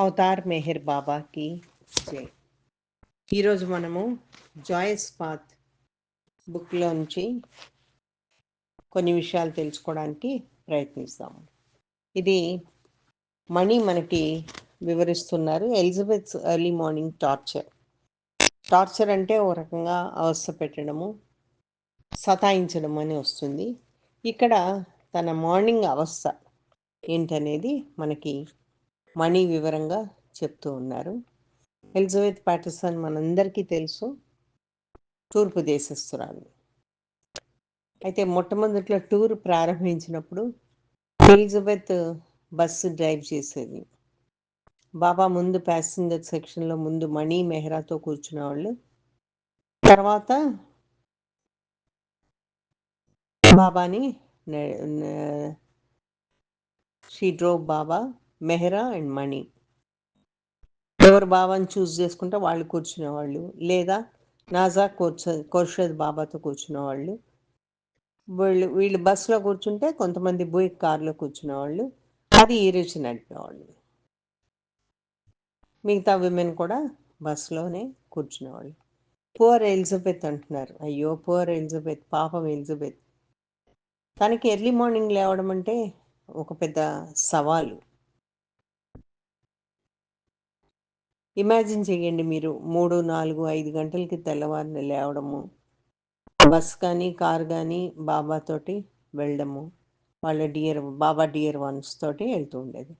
Avatar Meher బాబాకి జై. ఈరోజు మనము జాయస్ పాత్ బుక్లో నుంచి కొన్ని విషయాలు తెలుసుకోవడానికి ప్రయత్నిస్తాము ఇది మణి మనకి వివరిస్తున్నారు. Elizabeth early morning torture. Torture అంటే ఓ రకంగా అవస్థ పెట్టడము సతాయించడం అని వస్తుంది. ఇక్కడ తన మార్నింగ్ అవస్థ ఏంటనేది మనకి మణి వివరంగా చెప్తూ ఉన్నారు. ఎలిజబెత్ ప్యాటర్సన్ మనందరికీ తెలుసు తూర్పు దేశస్తురాలు అయితే మొట్టమొదట్లో టూర్ ప్రారంభించినప్పుడు ఎలిజబెత్ బస్సు డ్రైవ్ చేసేది. బాబా ముందు ప్యాసింజర్ సెక్షన్లో ముందు మణి మెహ్రాతో కూర్చున్న వాళ్ళు. తర్వాత బాబాని she drove Baba Mehra and Mani. ఎవరు బాబాని చూస్ చేసుకుంటే వాళ్ళు కూర్చునేవాళ్ళు. లేదా నాజా కోర్చ కోర్షద్ బాబాతో కూర్చునేవాళ్ళు. వీళ్ళు వీళ్ళు బస్సులో కూర్చుంటే కొంతమంది బుయిక్ కార్లో కూర్చునేవాళ్ళు. అది ఈ రుచి నడిపేవాళ్ళు. మిగతా విమెన్ కూడా బస్సులోనే కూర్చునేవాళ్ళు. పువర్ ఎలిజబెత్ అంటున్నారు. అయ్యో పువర్ ఎలిజబెత్ పాపం ఎలిజబెత్. తనకి ఎర్లీ మార్నింగ్ లేవడం అంటే ఒక పెద్ద సవాలు. ఇమాజిన్ చేయండి మీరు. మూడు నాలుగు ఐదు గంటలకి తెల్లవారిని లేవడము. బస్ కానీ కార్ కానీ బాబాతోటి వెళ్ళడము. వాళ్ళ డియర్ బాబా డియర్ వన్స్ తోటి వెళ్తూ ఉండేది.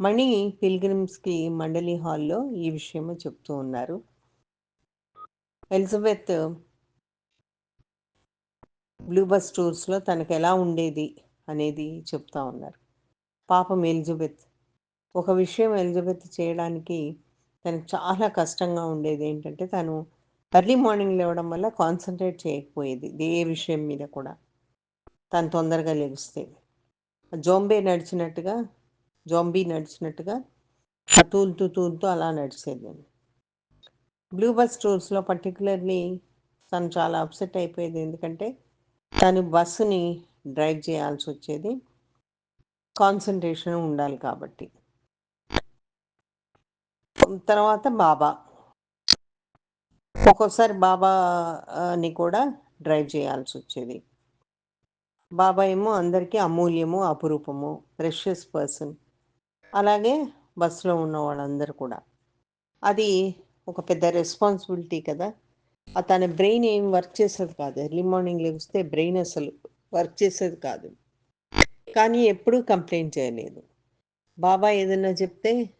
మణి పిల్గ్రిమ్స్కి మండలి హాల్లో ఈ విషయము చెప్తూ ఉన్నారు. ఎలిజబెత్ బ్లూ బస్ టూర్స్లో తనకు ఎలా ఉండేది అనేది చెప్తా ఉన్నారు. పాపం ఎలిజబెత్. ఒక విషయం ఎలిజబెత్ చేయడానికి తనకు చాలా కష్టంగా ఉండేది ఏంటంటే తను ఎర్లీ మార్నింగ్ లేవడం వల్ల కాన్సన్ట్రేట్ చేయకపోయేది ఏ విషయం మీద కూడా. తను తొందరగా లెగిస్తే జోంబే నడిచినట్టుగా జోంబీ నడిచినట్టుగా తూలుతూ తూలుతూ అలా నడిచేది బ్లూ బస్ టూర్స్లో పర్టికులర్లీ తను చాలా అప్సెట్ అయిపోయేది ఎందుకంటే తను బస్సుని డ్రైవ్ చేయాల్సి వచ్చేది కాన్సన్ట్రేషన్ ఉండాలి కాబట్టి. తర్వాత బాబా. ఒక్కోసారి బాబాని కూడా డ్రైవ్ చేయాల్సి వచ్చేది. బాబా ఏమో అందరికీ అమూల్యము అపురూపము ప్రెషియస్ పర్సన్. అలాగే బస్సులో ఉన్న వాళ్ళందరూ కూడా. అది ఒక పెద్ద రెస్పాన్సిబిలిటీ కదా. తన బ్రెయిన్ ఏం వర్క్ చేసేది కాదు. ఎర్లీ మార్నింగ్ లేస్తే బ్రెయిన్ అసలు వర్క్ చేసేది కాదు. కానీ ఎప్పుడూ కంప్లైంట్ చేయలేదు. బాబా ఏదైనా చెప్తే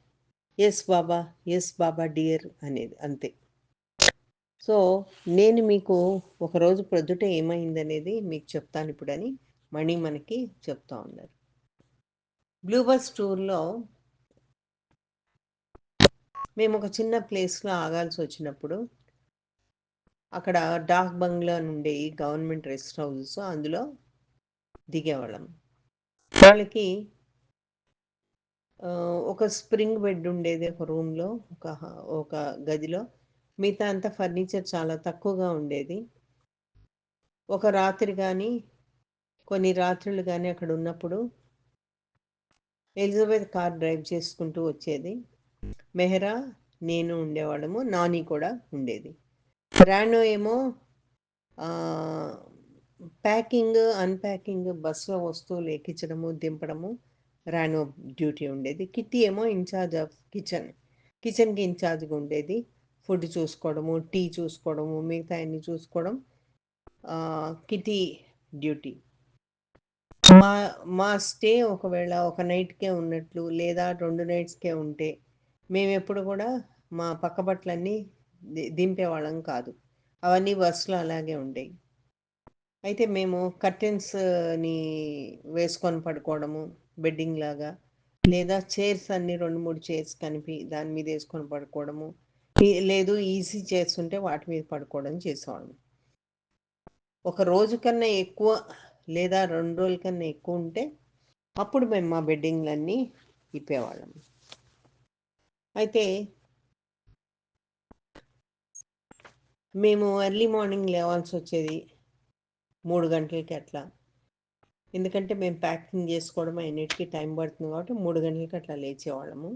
yes Baba yes Baba dear అనేది అంతే. సో నేను మీకు ఒకరోజు ప్రొద్దుట ఏమైందనేది మీకు చెప్తాను ఇప్పుడని మణి మనకి చెప్తా ఉన్నారు. బ్లూ బస్ టూర్లో మేము ఒక చిన్న ప్లేస్లో ఆగాల్సి వచ్చినప్పుడు అక్కడ డాక్ బంగ్లా నుండి గవర్నమెంట్ రెస్ట్ హౌసెస్ అందులో దిగేవాళ్ళం. వాళ్ళకి ఒక స్ప్రింగ్ బెడ్ ఉండేది ఒక రూమ్లో ఒక ఒక గదిలో. మిగతా అంతా ఫర్నిచర్ చాలా తక్కువగా ఉండేది. ఒక రాత్రి కానీ కొన్ని రాత్రులు కానీ అక్కడ ఉన్నప్పుడు ఎలిజబెత్ కార్ డ్రైవ్ చేసుకుంటూ వచ్చేది. మెహరా నేను ఉండేవాళ్ళము నాని కూడా ఉండేది. రానో ఏమో ప్యాకింగ్ అన్ప్యాకింగ్ బస్సులో వస్తువులు ఎక్కించడము దింపడము రానో డ్యూటీ ఉండేది. కిట్టి ఏమో ఇన్ఛార్జ్ ఆఫ్ కిచెన్ కిచెన్కి ఇన్ఛార్జ్గా ఉండేది. ఫుడ్ చూసుకోవడము టీ చూసుకోవడము మిగతా అన్ని చూసుకోవడం కిటి డ్యూటీ. మా మా స్టే ఒకవేళ ఒక నైట్కే ఉన్నట్లు లేదా రెండు నైట్స్కే ఉంటే మేము ఎప్పుడు కూడా మా పక్కబట్లన్నీ దింపేవాళ్ళం కాదు. అవన్నీ బస్సులో అలాగే ఉండేవి. అయితే మేము కర్టెన్స్ని వేసుకొని పడుకోవడము బెడ్డింగ్ లాగా లేదా చైర్స్ అన్ని రెండు మూడు చైర్స్ కనిపి దాని మీద వేసుకొని పడుకోవడము లేదు ఈజీ చైర్స్ ఉంటే వాటి మీద పడుకోవడం చేసేవాళ్ళం ఒక రోజు కన్నా ఎక్కువ లేదా రెండు రోజుల కన్నా ఎక్కువ ఉంటే అప్పుడు మేము మా బెడ్డింగ్లన్నీ ఇప్పేవాళ్ళం అయితే మేము ఎర్లీ మార్నింగ్ లేవాల్సి వచ్చేది మూడు గంటలకి అట్లా. ఎందుకంటే మేము ప్యాకింగ్ చేసుకోవడం అన్నిటికీ టైం పడుతుంది కాబట్టి మూడు గంటలకి అట్లా లేచేవాళ్ళము.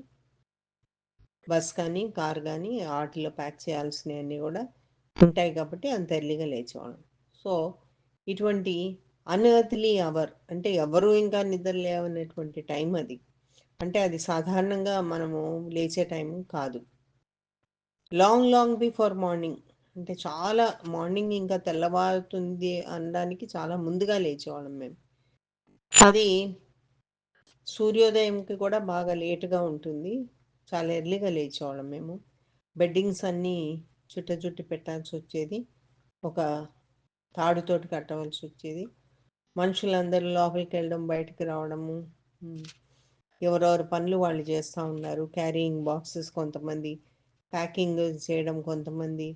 బస్ కానీ కార్ కానీ వాటిలో ప్యాక్ చేయాల్సినవన్నీ కూడా ఉంటాయి కాబట్టి అంత ఎర్లీగా లేచేవాళ్ళం. సో ఇటువంటి అన్ఎర్త్లీ అవర్ అంటే ఎవరు ఇంకా నిద్ర లేవనేటువంటి టైం అది. అంటే అది సాధారణంగా మనము లేచే టైం కాదు. లాంగ్ లాంగ్ బిఫోర్ మార్నింగ్ అంటే చాలా మార్నింగ్ ఇంకా తెల్లవారుతుంది అనడానికి చాలా ముందుగా లేచేవాళ్ళం మేము. అది సూర్యోదయంకి కూడా బాగా లేటుగా ఉంటుంది. చాలా ఎర్లీగా లేచేవాళ్ళం మేము. బెడ్డింగ్స్ అన్నీ చుట్ట చుట్టి పెట్టాల్సి వచ్చేది. ఒక తాడుతోటి కట్టవలసి వచ్చేది. మనుషులందరూ లోపలికి వెళ్ళడం బయటకు రావడము ఎవరెవరు పనులు వాళ్ళు చేస్తూ ఉన్నారు. క్యారీయింగ్ బాక్సెస్ కొంతమంది ప్యాకింగ్ చేయడం కొంతమంది.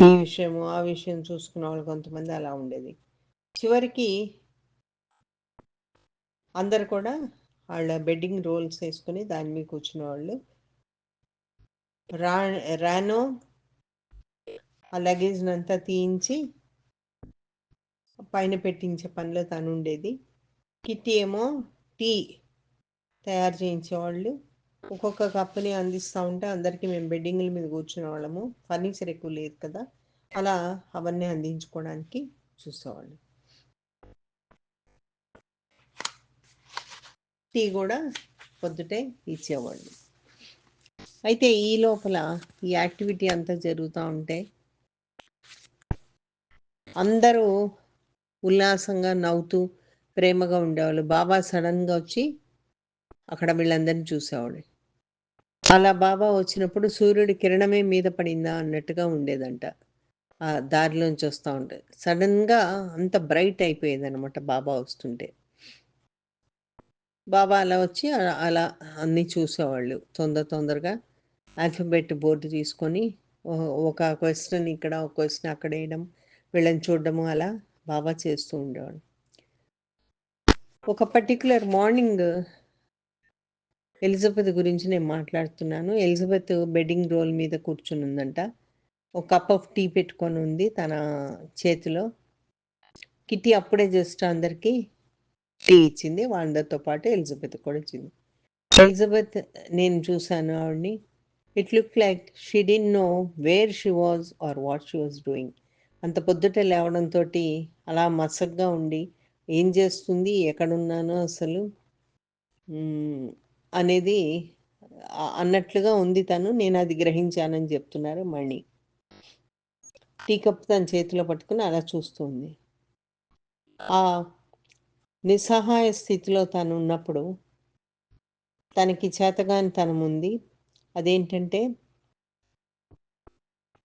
ఈ విషయము ఆ విషయం చూసుకున్న వాళ్ళు కొంతమంది అలా ఉండేది. చివరికి అందరు కూడా వాళ్ళ బెడ్డింగ్ రోల్స్ వేసుకుని దాని మీద కూర్చున్న వాళ్ళు రా రానో ఆ లగేజ్ని అంతా తీయించి పైన పెట్టించే పనిలో తను ఉండేది. కిట్టి ఏమో టీ తయారు చేయించేవాళ్ళు. ఒక్కొక్క కప్పుని అందిస్తూ ఉంటే అందరికీ మేము బెడ్డింగ్ల మీద కూర్చునే వాళ్ళము. ఫర్నిచర్ ఎక్కువ లేదు కదా. అలా అవన్నీ అందించుకోవడానికి చూసేవాళ్ళు. టీ కూడా పొద్దుటే ఇచ్చేవాళ్ళు. అయితే ఈ లోపల ఈ యాక్టివిటీ అంతా జరుగుతూ ఉంటే అందరూ ఉల్లాసంగా నవ్వుతూ ప్రేమగా ఉండేవాళ్ళు. బాబా సడన్గా వచ్చి అక్కడ వీళ్ళందరినీ చూసేవాడు అలా బాబా వచ్చినప్పుడు సూర్యుడి కిరణమే మీద పడిందా అన్నట్టుగా ఉండేదంట. ఆ దారిలోంచి వస్తూ ఉంటుంది సడన్గా అంత బ్రైట్ అయిపోయేది అనమాట బాబా వస్తుంటే. బాబా అలా వచ్చి అలా అన్నీ చూసేవాళ్ళు. తొందర తొందరగా ఆల్ఫబెట్ బోర్డు తీసుకొని ఒక క్వశ్చన్ ఇక్కడ ఒక క్వశ్చన్ అక్కడ వేయడం వీళ్ళని చూడడము అలా బాబా చేస్తూ ఉండేవాడు ఒక పర్టికులర్ మార్నింగ్ ఎలిజబెత్ గురించి నేను మాట్లాడుతున్నాను. ఎలిజబెత్ బెడ్డింగ్ రోల్ మీద కూర్చుని ఉందంట. ఒక కప్ ఆఫ్ టీ పెట్టుకొని ఉంది తన చేతిలో. కిట్టి అప్పుడే జస్ట్ అందరికీ టీ ఇచ్చింది. వాళ్ళతో పాటు ఎలిజబెత్ కూడా ఇచ్చింది. ఎలిజబెత్ నేను చూశాను ఆవిడ్ని. It look like she did know where she was or what she was doing అంత పొద్దుట లేవడంతో అలా మసగ్గా ఉండి ఏం చేస్తుంది? ఎక్కడున్నానో అసలు? అనేది అన్నట్లుగా ఉంది తను. నేను అది గ్రహించానని చెప్తున్నారు మణి. టీ కప్ తన చేతిలో పట్టుకుని అలా చూస్తుంది ఆ నిస్సహాయ స్థితిలో తను ఉన్నప్పుడు తనకి చేతగాని తనం ఉంది అదేంటంటే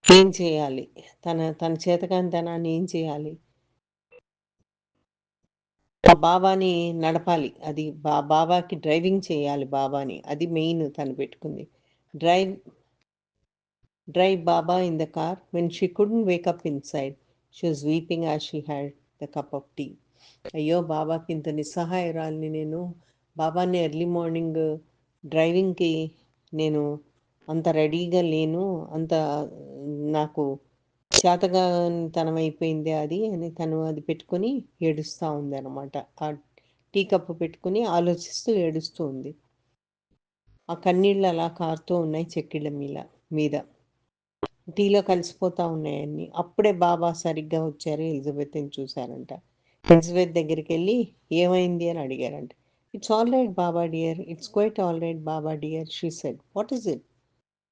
ఏం చేయాలి? తన తన చేతగాని తనాన్ని ఏం చేయాలి? ఆ బాబాని నడపాలి. అది బా బాబాకి డ్రైవింగ్ చేయాలి బాబాని. అది మెయిన్ తను పెట్టుకుంది. Drive drive Baba in the car when she couldn't wake up inside. She was weeping ah she had the cup of tea. అయ్యో బాబాకి ఇంత నిస్సహాయరాల్ని నేను బాబాని ఎర్లీ మార్నింగ్ డ్రైవింగ్కి నేను అంత రెడీగా లేను. అంత నాకు చేతగాతనం అయిపోయింది అది అని తను అది పెట్టుకొని ఏడుస్తూ ఉంది అనమాట ఆ టీ కప్పు పెట్టుకుని ఆలోచిస్తూ ఏడుస్తూ ఉంది. ఆ కన్నీళ్ళు అలా కారుతూ ఉన్నాయి చెక్కిళ్ళ మీద మీద. టీలో కలిసిపోతూ ఉన్నాయన్ని అప్పుడే బాబా సరిగ్గా వచ్చారు ఎలిజబెత్ని చూశారంట. ఎలిజబెత్ దగ్గరికి వెళ్ళి ఏమైంది అని అడిగారంట. It's all right Baba dear it's quite all right Baba dear she said. What is it?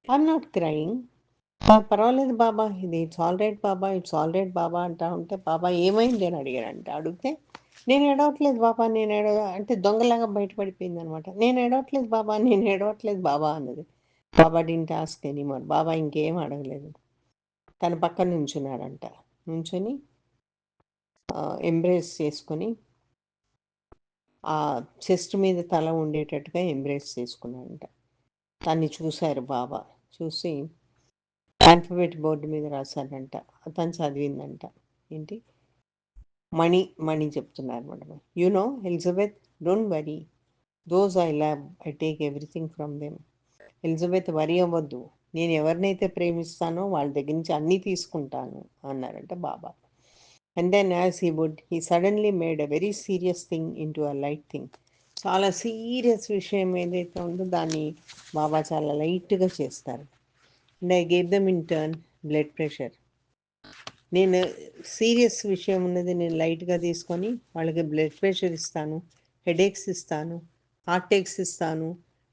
I'm not crying. పర్వాలేదు బాబా ఇది it's all right Baba it's all right Baba అంటా ఉంటే బాబా ఏమైంది? అని అడిగాడంట. అడిగితే నేను ఏడవట్లేదు బాబా నేను ఏడవ అంటే దొంగలాగా బయటపడిపోయింది అనమాట నేను ఏడవట్లేదు బాబా నేను ఏడవట్లేదు బాబా అన్నది. Baba didn't ask anymore Baba ఇంకేం అడగలేదు. తన పక్కన నుంచున్నాడంట నుంచొని ఎంబ్రేస్ చేసుకొని ఆ చెస్ట్ మీద తల ఉండేటట్టుగా ఎంబ్రేస్ చేసుకున్నాడంట దాన్ని చూశారు బాబా. చూసి ఆల్ఫబెట్ బోర్డు మీద రాశారంట. అతను చదివిందంట. ఏంటి? మణి మణి చెప్తున్నారు madam. You know Elizabeth don't worry those I love I take everything from them Elizabeth worry అవ్వద్దు. నేను ఎవరినైతే ప్రేమిస్తానో వాళ్ళ దగ్గర నుంచి అన్నీ తీసుకుంటాను అన్నారంట Baba. And then as he would he suddenly made a very serious thing into a light thing చాలా సీరియస్ విషయం ఏదైతే ఉందో దాన్ని బాబా చాలా లైట్గా చేస్తారు. And I gave them in turn blood pressure నేను సీరియస్ విషయం ఉన్నది నేను లైట్గా తీసుకొని వాళ్ళకి బ్లడ్ ప్రెషర్ ఇస్తాను హెడేక్స్ ఇస్తాను హార్టేక్స్ ఇస్తాను.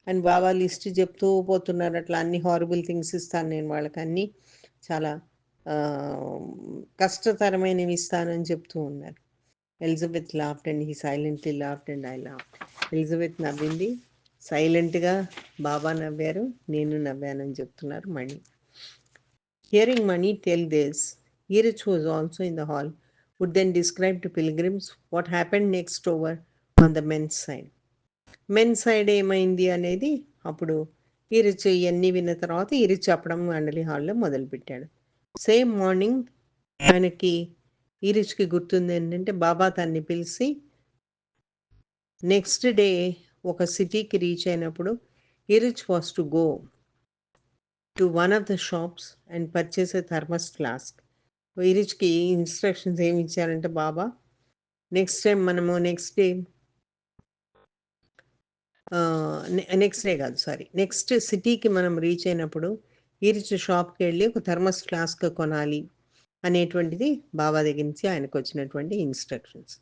అండ్ బాబా లిస్ట్ చెప్తూ పోతున్నారు అట్లా అన్ని హారబుల్ థింగ్స్ ఇస్తాను నేను వాళ్ళకి అన్నీ. చాలా కష్టతరమైనవి ఇస్తానని చెప్తూ ఉన్నారు. Elizabeth laughed and he silently laughed and I laughed Elizabeth నవ్వింది. సైలెంట్గా బాబా నవ్వారు నేను నవ్వానని చెప్తున్నారు Mani. Hearing Mani tell these Eruch was also in the hall would then describe to pilgrims what happened next over on the men's side men side ఏమైంది అనేది అప్పుడు ఈరిచ్ ఇవన్నీ విన్న తర్వాత ఈరిచ్ చెప్పడం మండలి హాల్లో మొదలుపెట్టాడు సేమ్ మార్నింగ్ ఆయనకి ఈరిచ్కి గుర్తుంది ఏంటంటే బాబా తన్ని పిలిచి నెక్స్ట్ డే ఒక సిటీకి రీచ్ అయినప్పుడు Eruch was to go to one of the shops and purchase a thermos flask ఇరిచ్కి instructions ఏమి ఇచ్చారంటే బాబా నెక్స్ట్ టైం మనము నెక్స్ట్ డే నెక్స్ట్ డే కాదు సారీ నెక్స్ట్ సిటీకి మనం రీచ్ అయినప్పుడు ఈరిచ్ షాప్కి వెళ్ళి ఒక థర్మస్ ఫ్లాస్క్ కొనాలి అనేటువంటిది బాబా దగ్గర నుంచి ఆయనకు వచ్చినటువంటి ఇన్స్ట్రక్షన్స్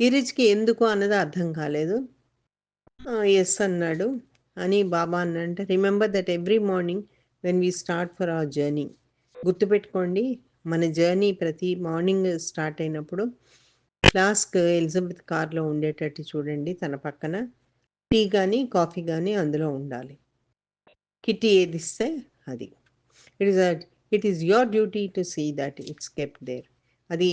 ఈరిచ్కి ఎందుకు అన్నది అర్థం కాలేదు. ఎస్ అన్నాడు. అని Baba అన్నంటే remember that every morning when we start for our journey గుర్తుపెట్టుకోండి మన జర్నీ ప్రతి మార్నింగ్ స్టార్ట్ అయినప్పుడు ఫ్లాస్క్ ఎలిజబెత్ కార్లో ఉండేటట్టు చూడండి తన పక్కన. టీ కానీ కాఫీ కానీ అందులో ఉండాలి. కిట్టి ఏది ఇస్తే అది. It is it is your duty to see that it's kept there అది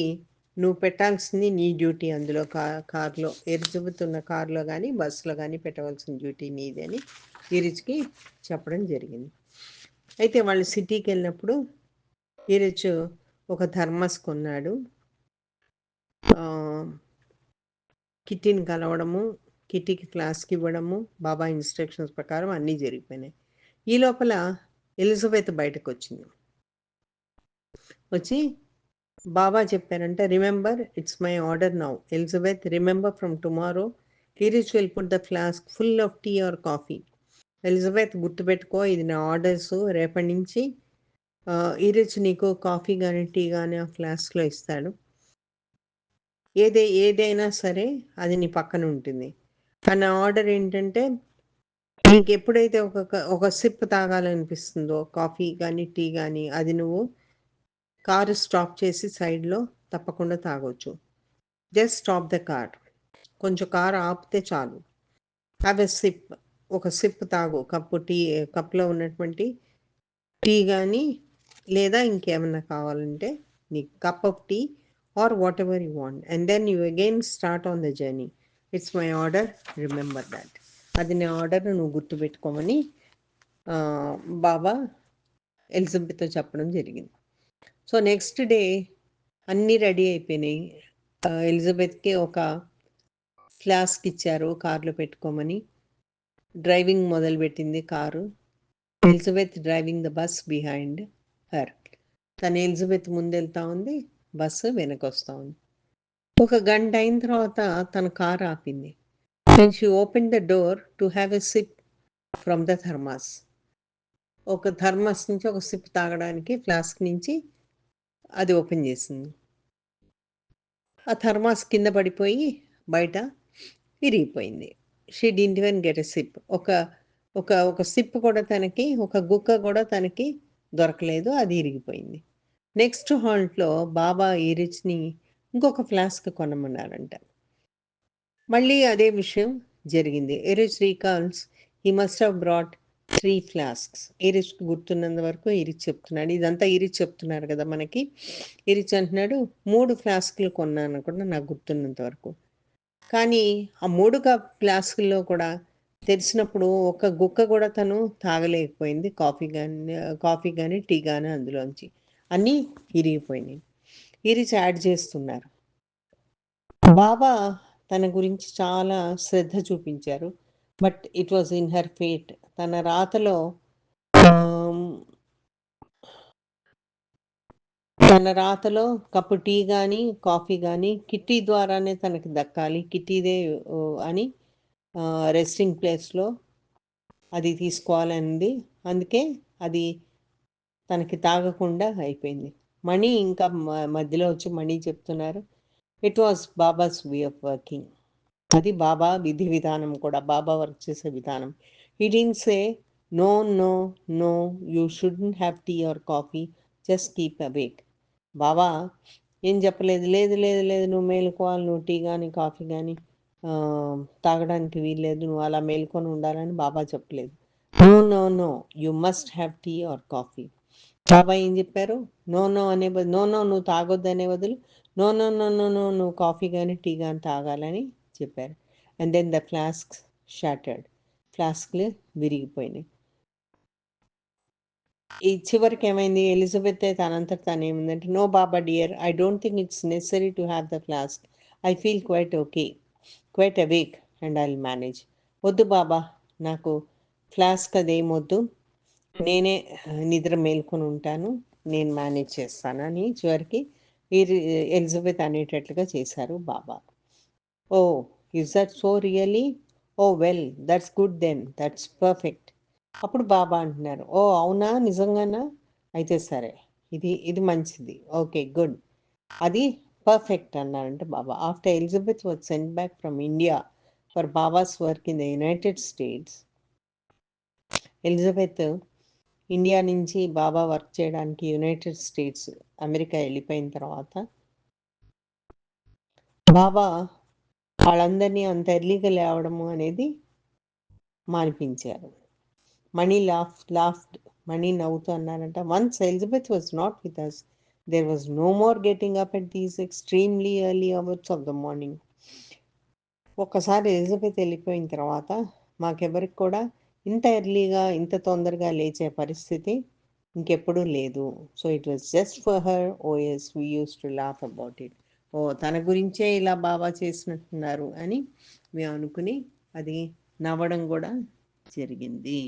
నువ్వు పెట్టాల్సింది నీ డ్యూటీ అందులో కా కార్లో. ఎరుచుబుతున్న కార్లో కానీ బస్సులో కానీ పెట్టవలసిన డ్యూటీ నీది అని ఈరిచ్కి చెప్పడం జరిగింది. అయితే వాళ్ళు సిటీకి వెళ్ళినప్పుడు ఈరిచ్ ఒక ధర్మస్ కొన్నాడు. కిట్టిని కలవడము కిట్టికి క్లాస్కి ఇవ్వడము బాబా ఇన్స్ట్రక్షన్స్ ప్రకారం అన్నీ జరిగిపోయినాయి. ఈ లోపల ఎలిజబెత్ బయటకు వచ్చింది వచ్చి బాబా చెప్పారంటే remember it's my order now. Elizabeth remember from tomorrow. కిరీచ్ will put the flask full of tea or coffee. Elizabeth గుర్తుపెట్టుకో ఇది నా ఆర్డర్స్ రేపటి నుంచి. ఈరిచ్ నీకు కాఫీ కానీ టీ కానీ ఆ ఫ్లాస్క్లో ఇస్తాడు. ఏదే ఏదైనా సరే అది నీ పక్కన ఉంటుంది. కానీ ఆర్డర్ ఏంటంటే నీకు ఎప్పుడైతే ఒక ఒక సిప్ తాగాలనిపిస్తుందో కాఫీ కానీ టీ కానీ అది నువ్వు కారు స్టాప్ చేసి సైడ్లో తప్పకుండా తాగొచ్చు. Just stop the car. కొంచెం కారు ఆపితే చాలు. Have a sip. ఒక సిప్ తాగు. కప్పు టీ కప్లో ఉన్నటువంటి టీ కానీ లేదా ఇంకేమన్నా కావాలంటే నీ cup of tea or whatever you want. And then you again start on the journey. It's my order. Remember that. అది నా ఆర్డర్ నువ్వు గుర్తుపెట్టుకోమని బాబా ఎలిజబెత్తో చెప్పడం జరిగింది. సో నెక్స్ట్ డే అన్నీ రెడీ అయిపోయినాయి. ఎలిజబెత్కి ఒక ఫ్లాస్క్ ఇచ్చారు కార్లో పెట్టుకోమని. డ్రైవింగ్ మొదలుపెట్టింది car. Elizabeth driving the bus behind her. తను ఎలిజబెత్ ముందెళ్తా ఉంది బస్సు వెనకొస్తా ఉంది. ఒక గంట అయిన తర్వాత తన కారు ఆపింది. And she open the door to have a sip from the thermos ఒక థర్మాస్ నుంచి ఒక సిప్ తాగడానికి ఫ్లాస్క్ నుంచి అది ఓపెన్ చేసింది. ఆ థర్మాస్ కింద పడిపోయి బయట విరిగిపోయింది. She didn't even get a sip. ఒక ఒక ఒక సిప్ కూడా తనకి ఒక గుక్క కూడా తనకి దొరకలేదు అది ఇరిగిపోయింది నెక్స్ట్ హాల్ట్లో బాబా ఈ రిచ్ని ఇంకొక ఫ్లాస్క్ కొనమన్నారంట. మళ్ళీ అదే విషయం జరిగింది. Eruch recalls he must have brought three flasks. Eruch గుర్తున్నంత వరకు ఇరిచ్ చెప్తున్నాడు. ఇదంతా ఇరిచ్ చెప్తున్నారు కదా మనకి. ఇరిచ్ అంటున్నాడు మూడు ఫ్లాస్క్లు కొన్నాను కూడా నాకు గుర్తున్నంత వరకు. కానీ ఆ మూడు ఫ్లాస్క్లో ఫ్లాస్కుల్లో కూడా తెరిచినప్పుడు ఒక గుక్క కూడా తను తాగలేకపోయింది. కాఫీ కానీ కాఫీ కానీ టీ కానీ అందులోంచి. అన్నీ ఇరిగిపోయినాయి. ఇరిచి యాడ్ చేస్తున్నారు. బాబా తన గురించి చాలా శ్రద్ధ చూపించారు. But it was in her fate. తన రాతలో తన రాతలో కప్పు టీ కానీ కాఫీ కానీ కిట్టీ ద్వారానే తనకి దక్కాలి. కిట్టీదే అని రెస్టింగ్ ప్లేస్లో అది తీసుకోవాలనింది అందుకే అది తనకి తాగకుండా అయిపోయింది. మణి ఇంకా మధ్యలో వచ్చి మణి చెప్తున్నారు it was Baba's way of working అది బాబా విధి విధానం కూడా బాబా వర్క్ చేసే విధానం. He didn't say no no no you shouldn't have tea or coffee just keep awake Baba ఏం చెప్పలేదు లేదు లేదు లేదు నువ్వు మేలుకోవాలి నువ్వు టీ కానీ కాఫీ కానీ తాగడానికి వీల్లేదు నువ్వు అలా మేల్కొని ఉండాలని బాబా చెప్పలేదు. No no no you must have tea or coffee Baba ఏం చెప్పారు? నో నో అనే బదులు నో నో నువ్వు తాగొద్దు అనే బదులు no no no no no నువ్వు కాఫీ కానీ టీ కానీ తాగాలని చెప్పారు. And then the flask shattered ఫ్లాస్క్లు విరిగిపోయినాయి. ఈ చివరికి ఏమైంది? ఎలిజబెత్ తనంతట తాను ఏమిందంటే no Baba dear I don't think it's necessary to have the flask I feel quite okay quite weak and I manage వద్దు బాబా నాకు ఫ్లాస్క్ అదేమొద్దు. నేనే నిద్ర మేల్కొని ఉంటాను. నేను మేనేజ్ చేస్తానని చివరికి ఎలిజబెత్ అనేటట్లుగా చేశారు Baba oh is that so really oh well that's good then that's perfect అప్పుడు బాబా అంటున్నారు. ఓ అవునా? నిజంగానా? అయితే సరే. ఇది ఇది మంచిది. Okay good. అది పర్ఫెక్ట్ అన్నారంటే Baba. After Elizabeth was send back from India for Baba's work in the United States Elizabeth India నుంచి బాబా వర్క్ చేయడానికి యునైటెడ్ స్టేట్స్ అమెరికా వెళ్ళిపోయిన తర్వాత బాబా వాళ్ళందరినీ అంత ఎర్లీగా లేవడము అనేది మానిపించారు. మనీ లాఫ్ లాఫ్డ్ మనీ నవ్వుతూ అన్నారంట. Once Elizabeth was not with us there was no more getting up at these extremely early hours of the morning ఒక్కసారి ఎలిజబెత్ వెళ్ళిపోయిన తర్వాత మాకెవరికి కూడా ఇంత ఎర్లీగా ఇంత తొందరగా లేచే పరిస్థితి ఇంకెప్పుడూ లేదు. So it was just for her as we use to laugh about it oh తన గురించే ఇలా బాబా చేసినట్టున్నారు అని మేము అనుకుని అది నవ్వడం కూడా జరిగింది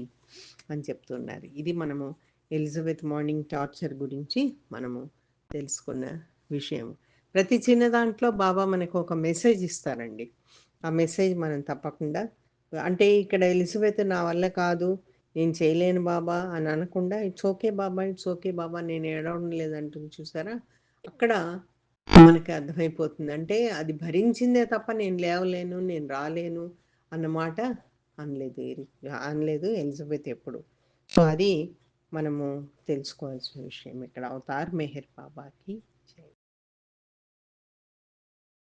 అని చెప్తున్నారు. ఇది మనము ఎలిజబెత్ మార్నింగ్ టార్చర్ గురించి మనము తెలుసుకున్న విషయం. ప్రతి చిన్న దాంట్లో బాబా మనకు ఒక మెసేజ్ ఇస్తారండి. ఆ మెసేజ్ మనం తప్పకుండా అంటే ఇక్కడ ఎలిజబెత్ నా వల్ల కాదు నేను చేయలేను బాబా అని అనకుండా it's okay Baba it's okay Baba నేను ఏడవడం లేదంటుంది చూసారా? అక్కడ మనకి అర్థమైపోతుంది. అంటే అది భరించిందే తప్ప నేను లేవలేను నేను రాలేను అన్నమాట అనలేదు అనలేదు ఎలిజబెత్ ఎప్పుడు. సో అది మనము తెలుసుకోవాల్సిన విషయం ఇక్కడ. అవతార్ మెహర్ బాబాకి